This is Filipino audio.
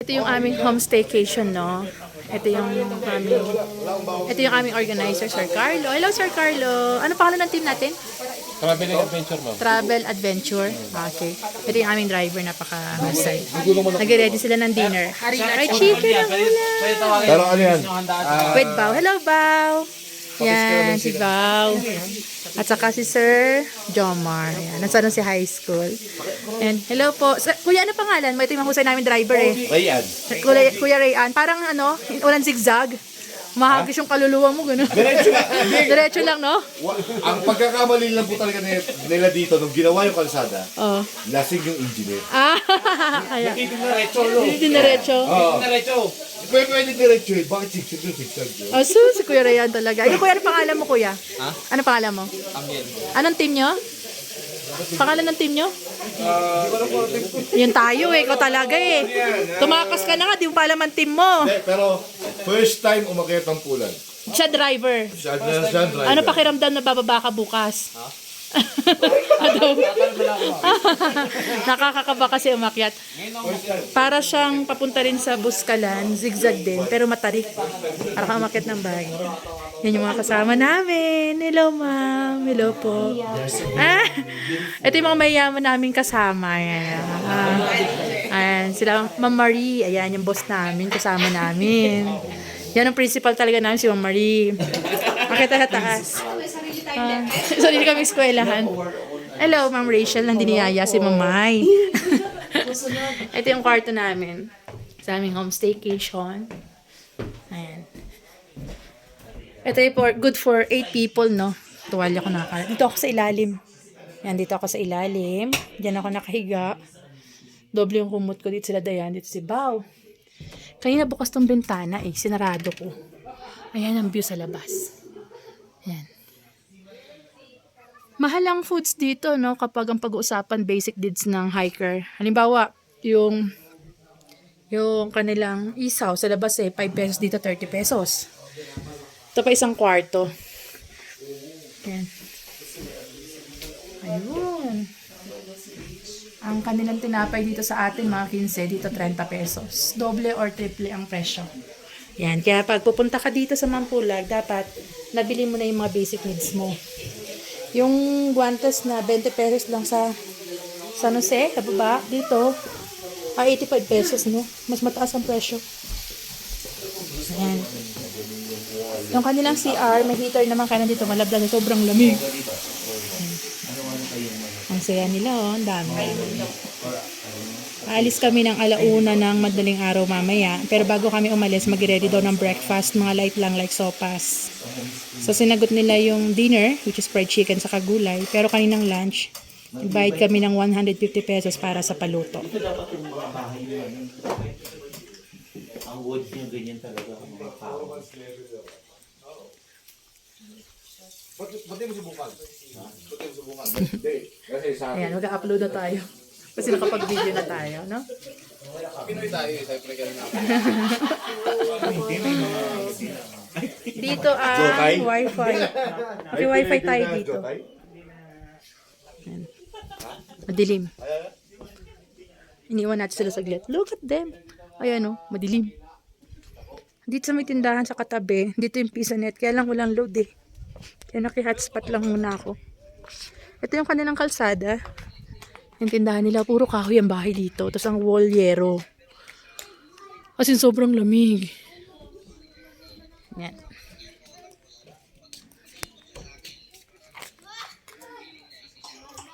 Ito yung aming home staycation, no? Ito yung aming, ito yung aming organizer, Sir Carlo. Hello, Sir Carlo. Ano pangalan ng team natin? Traveling adventure, ma'am. Travel Adventure. Okay. Ito yung aming driver, napaka-husay. Nag-ready sila ng dinner. Ay, chicken ang ulam. Pero ano yan? Wait, Bao. Hello, Bao. Yan, si Bao. At saka si Sir Jomar. Yan, nasa si high school. And hello po. Sir, kuya, ano pangalan mo? Ito yung mahusay namin driver eh. Rayan. Kuya, Kuya Rayan, parang ano, walang zigzag. Mahagis yung kaluluwa mo, gano'n. Diretso lang. Hindi. Diretso lang, no? Wa- Ang pagkakamali lang po talaga nila, nila dito nung ginawa yung kalsada, Oh. lasing yung engineer. Ah, kaya. Diretso, no? Hindi diretso. Oo. Pwede, pwede diretso eh. Bakit sigsig yung sigsag yun? Oh, so, si Kuya Rayan talaga. Ikaw, kuya, ano pangalan mo, kuya? Ha? Ano pangalan mo? Amir. Anong team nyo? Pangalan ng team nyo? Yun tayo eh, ikaw talaga eh. Tumakas ka na nga, di mo pa alam ang team mo. Hindi, pero first time umakyat ng pulan. Siya driver. Siya siya ang driver. Ano pakiramdam na bababa ka bukas? Ano? Nakakakaba kasi umakyat. Para siyang papunta rin sa Buskalan, zigzag din, pero matarik. Para kang umakyat ng bagay. Yan yung mga kasama namin. Hello, ma'am. Hello po. Ah, ito yung mga mayaman naming kasama. Ayan. Ah, ayan. Sila, Ma'am Marie. Ayan, yung boss namin, kasama namin. Yan ang principal talaga namin, si Ma'am Marie. Makita na taas. Ah, sarili kami eskwelahan. Hello, Ma'am Rachel. Nandito niyaya si Mamay. Ito yung kwarto namin. Sa aming home staycation. Ayan. Ito yung for, good for 8 people, no? Tuwalya ko nakaka. Dito ako sa ilalim. Yan, dito ako sa ilalim. Diyan ako nakahiga. Doble yung kumot ko dito sila Dayan. Dito si Bao. Kanina bukas tong bintana eh. Sinarado ko. Ayan ang view sa labas. Ayan. Mahal ang foods dito, no? Kapag ang pag-uusapan basic needs ng hiker. Halimbawa, yung yung kanilang isaw sa labas eh, 5 pesos dito, 30 pesos. Ito pa isang kwarto. Ayan. Ayun. Ang kanilang tinapay dito sa atin, mga 15, dito 30 pesos. Doble or triple ang presyo. Yan. Kaya pag pupunta ka dito sa Mampulag, dapat nabili mo na yung mga basic needs mo. Yung guantes na 20 pesos lang sa San Jose, sa baba, dito, ay 85 pesos, no? Mas mataas ang presyo. Ayan. Yung kanilang CR, may heater naman kaya dito, malabdag, sobrang lamig. Ang saya nila, oh, ang dami. Aalis kami ng alauna ng madaling araw mamaya. Pero bago kami umalis, mag-ready daw ng breakfast. Mga light lang like sopas. So sinagot nila yung dinner, which is fried chicken sa kagulay. Pero kaninang lunch, bayad kami ng 150 pesos para sa paluto. ang wood niya ganyan talaga ang mga tao. Ba't mo subukan? Ba't mo subukan? Hindi. Kasi sa Ayan, mag-upload na tayo. Kasi nakapag-video na tayo, no? Pinoy tayo, eh, siyempre ganun na. Dito ang wifi. May wifi tayo dito. Madilim. Iniwan natin sila saglit. Look at them. Ayan o, madilim. Dito sa may tindahan sa katabi, dito yung pizza net. Kaya lang walang load eh. Kaya naki-hotspot lang muna ako. Ito yung kanilang kalsada. Yung tindahan nila, puro kahoy ang bahay dito. Tapos ang wall yero. As in, sobrang lamig. Yan.